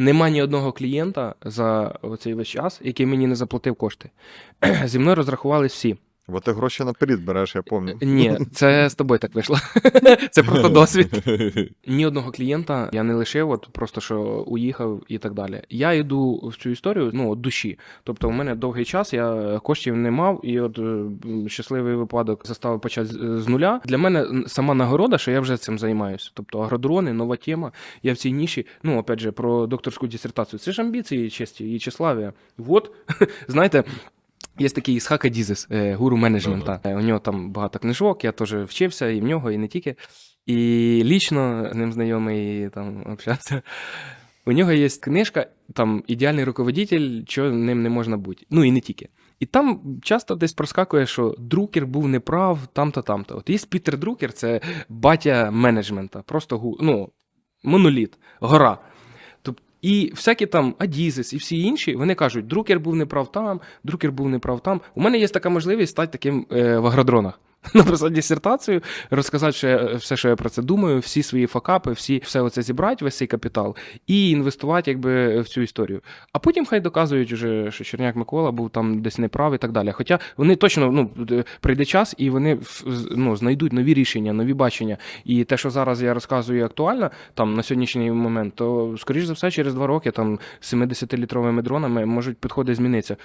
Нема ні одного клієнта за цей весь час, який мені не заплатив кошти. Зі мною розрахувались всі. Бо ти гроші наперед береш, я пам'ятаю. Ні, це з тобою так вийшло. Це просто досвід. Ні одного клієнта я не лишив, от просто що уїхав і так далі. Я йду в цю історію ну, от душі. Тобто, у мене довгий час я коштів не мав, і от е, щасливий випадок заставив почати з- нуля. Для мене сама нагорода, що я вже цим займаюся. Тобто агродрони, нова тема. Я в цій ніші, ну опять же, про докторську дисертацію. Це ж амбіції честі і тщеславія. Вот, знаєте. Є такий Ісхака Дізес, е, гуру менеджмента. Е, У нього там багато книжок, я теж вчився і в нього, і не тільки. І лічно з ним знайомий там общався. У нього є книжка, там ідеальний руководитель, що ним не можна бути. Ну і не тільки. І там часто десь проскакує, що друкер був неправ там-то, там-то. От є Пітер Друкер, це батя менеджмента, просто гу, ну, моноліт, гора. І всякі там Адізес і всі інші, вони кажуть, друкер був неправ там, друкер був неправ там. У мене є така можливість стати таким е, в агродронах. Написати дисертацію, розказати що я, все, що я про це думаю, всі свої факапи, всі все оце зібрати, весь цей капітал, і інвестувати якби в цю історію. А потім хай доказують, уже, що Черняк Микола був там десь неправ і так далі. Хоча вони точно ну, прийде час, і вони ну, знайдуть нові рішення, нові бачення. І те, що зараз я розказую актуально там на сьогоднішній момент, то скоріш за все, через два роки там 70-літровими дронами можуть підходи змінитися.